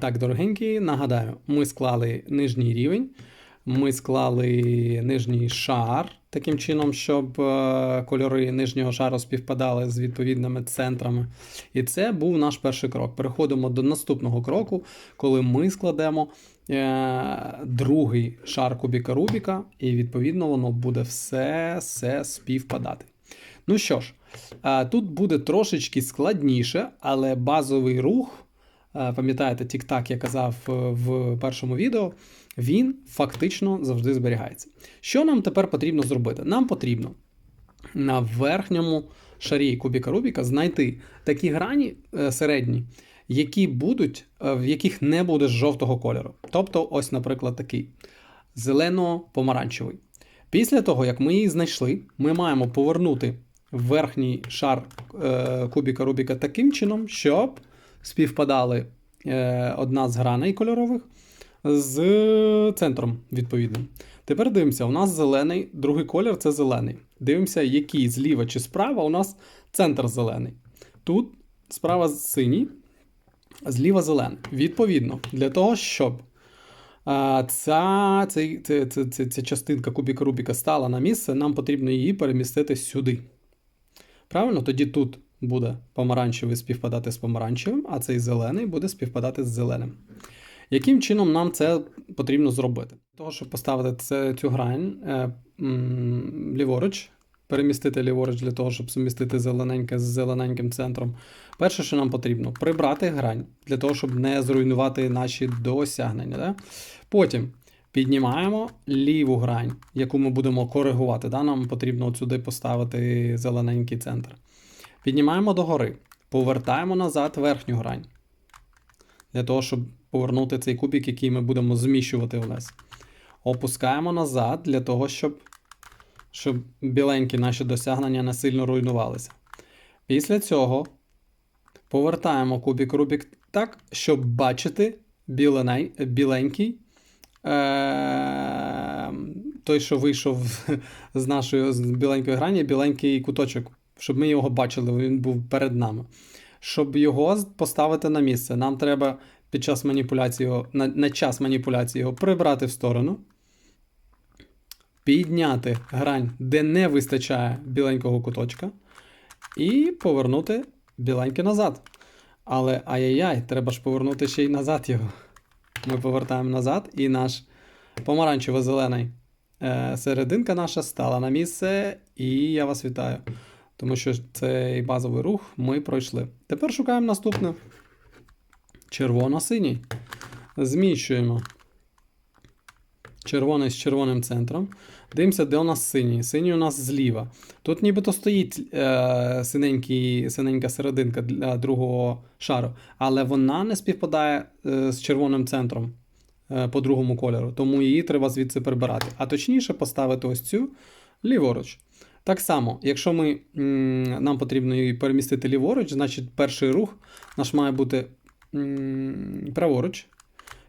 Так, дорогенькі, нагадаю, ми склали нижній рівень, ми склали нижній шар таким чином, щоб е, кольори нижнього шару співпадали з відповідними центрами. І це був наш перший крок. Переходимо до наступного кроку, коли ми складемо е, другий шар кубіка Рубіка, і відповідно воно буде все, все співпадати. Ну що ж, е, тут буде трошечки складніше, але базовий рух. Е, Пам'ятаєте, тік-так я казав е, в першому відео, він фактично завжди зберігається. Що нам тепер потрібно зробити? Нам потрібно на верхньому шарі кубіка Рубіка знайти такі грані е, середні, які будуть, в яких не буде жовтого кольору. Тобто, ось, наприклад, такий зелено-помаранчевий. Після того, як ми її знайшли, ми маємо повернути верхній шар кубіка Рубіка таким чином, щоб співпадали е, одна з граней кольорових з центром відповідним. Тепер дивимося, у нас зелений, другий колір це зелений. Дивимося, який зліва чи справа у нас центр зелений. Тут справа синій, зліва зелений. Відповідно, для того, щоб ця, ця, ця, ця, ця, ця частинка кубіка Рубіка стала на місце, нам потрібно її перемістити сюди. Правильно? Тоді тут буде помаранчевий співпадати з помаранчевим, а цей зелений буде співпадати з зеленим. Яким чином нам це потрібно зробити? Для того, щоб поставити це, цю грань е, м, ліворуч, перемістити ліворуч для того, щоб сумістити зелененьке з зелененьким центром. Перше, що нам потрібно, прибрати грань для того, щоб не зруйнувати наші досягнення. Да? Потім піднімаємо ліву грань, яку ми будемо коригувати. Да? Нам потрібно сюди поставити зелененький центр. Піднімаємо догори, повертаємо назад верхню грань. Для того, щоб повернути цей кубик, який ми будемо зміщувати вниз. Опускаємо назад для того, щоб, щоб біленькі наші досягнення не сильно руйнувалися. Після цього повертаємо кубик Рубік так, щоб бачити біленей, біленький. Е- той, що вийшов з нашої з біленької грані, біленький куточок, щоб ми його бачили, він був перед нами. Щоб його поставити на місце, нам треба під час маніпуляції його, на, на час маніпуляції його прибрати в сторону, підняти грань, де не вистачає біленького куточка, і повернути біленьке назад. Але ай-яй-яй, треба ж повернути ще й назад його. Ми повертаємо назад, і наш помаранчево-зелений е, серединка наша стала на місце, і я вас вітаю. Тому що цей базовий рух ми пройшли. Тепер шукаємо наступне. Червоно-синій. Зміщуємо червоний з червоним центром. Дивимося, де у нас синій. Синій у нас зліва. Тут нібито стоїть е, синенький, синенька серединка для другого шару, але вона не співпадає е, з червоним центром е, по другому кольору, тому її треба звідси прибирати. А точніше поставити ось цю ліворуч. Так само, якщо ми, нам потрібно її перемістити ліворуч, значить перший рух наш має бути праворуч.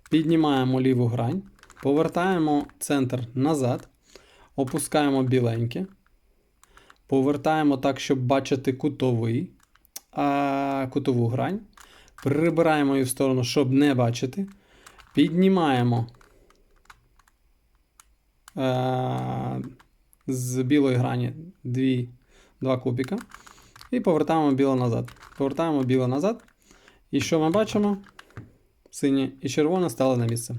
Піднімаємо ліву грань, повертаємо центр назад, опускаємо біленьке, повертаємо так, щоб бачити кутовий, а, кутову грань. Прибираємо її в сторону, щоб не бачити. Піднімаємо. З білої грані дві, два кубіка. І повертаємо біле назад. Повертаємо біле назад. І що ми бачимо? Синє і червоне стали на місце.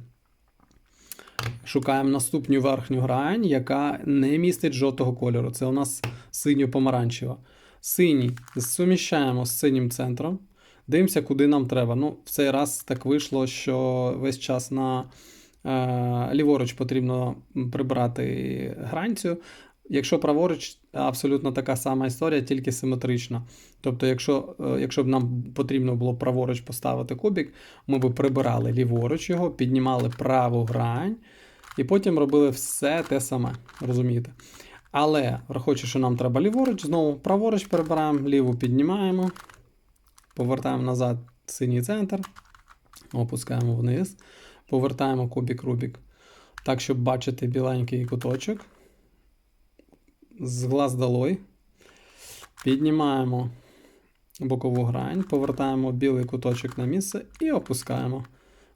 Шукаємо наступну верхню грань, яка не містить жовтого кольору. Це у нас синьо-помаранчева. Синій суміщаємо з синім центром. Дивимося, куди нам треба. Ну, в цей раз так вийшло, що весь час на ліворуч потрібно прибрати гранцю. Якщо праворуч, абсолютно така сама історія, тільки симетрична. Тобто, якщо е, якщо б нам потрібно було праворуч поставити кубик, ми б прибирали ліворуч його, піднімали праву грань, і потім робили все те саме. Розумієте? Але, враховуючи, що нам треба ліворуч, знову праворуч перебираємо, ліву піднімаємо, повертаємо назад синій центр, опускаємо вниз, повертаємо кубик Рубік. Так, щоб бачити біленький куточок. З глаз долой. Піднімаємо бокову грань, повертаємо білий куточок на місце і опускаємо.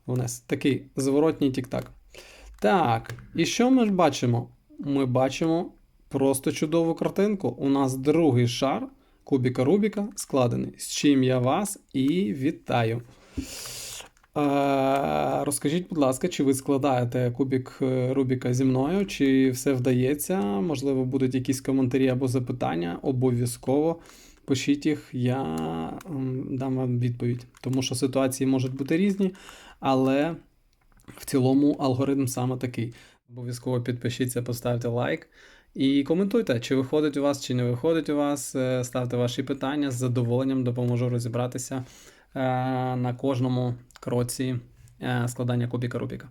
вниз. Такий зворотній тік-так. Так, і що ми ж бачимо? Ми бачимо просто чудову картинку. У нас другий шар кубіка Рубіка складений. З чим я вас і вітаю. Розкажіть, будь ласка, чи ви складаєте кубік е, Рубіка зі мною, чи все вдається? Можливо, будуть якісь коментарі або запитання. Обов'язково пишіть їх, я дам вам відповідь. Тому що ситуації можуть бути різні, але в цілому алгоритм саме такий. Обов'язково підпишіться, поставте лайк. І коментуйте, чи виходить у вас, чи не виходить у вас. Е, Ставте ваші питання. З задоволенням допоможу розібратися е, на кожному кроці складання кубіка Рубіка.